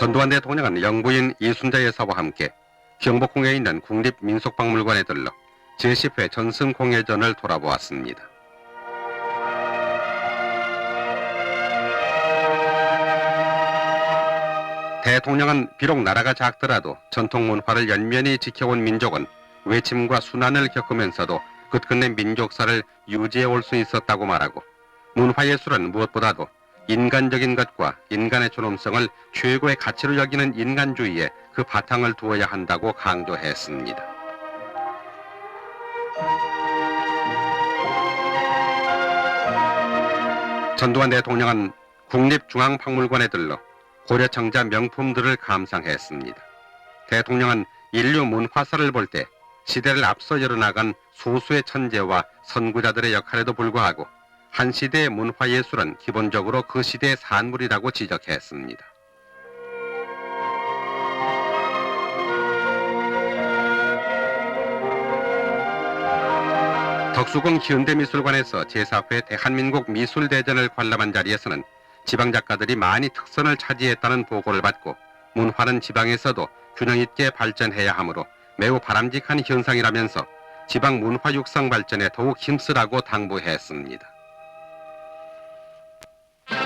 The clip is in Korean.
전두환 대통령은 영부인 이순자 여사와 함께 경복궁에 있는 국립민속박물관에 들러 제10회 전승공예전을 돌아보았습니다. 대통령은 비록 나라가 작더라도 전통 문화를 연면히 지켜온 민족은 외침과 순환을 겪으면서도 끝끝내 민족사를 유지해 올 수 있었다고 말하고 문화예술은 무엇보다도 인간적인 것과 인간의 존엄성을 최고의 가치로 여기는 인간주의에 그 바탕을 두어야 한다고 강조했습니다. 전두환 대통령은 국립중앙박물관에 들러 고려청자 명품들을 감상했습니다. 대통령은 인류 문화사를 볼 때 시대를 앞서 일어나간 소수의 천재와 선구자들의 역할에도 불구하고 한 시대의 문화예술은 기본적으로 그 시대의 산물이라고 지적했습니다. 덕수궁 현대미술관에서 제4회 대한민국 미술대전을 관람한 자리에서는 지방 작가들이 많이 특선을 차지했다는 보고를 받고 문화는 지방에서도 균형 있게 발전해야 하므로 매우 바람직한 현상이라면서 지방 문화 육성 발전에 더욱 힘쓰라고 당부했습니다.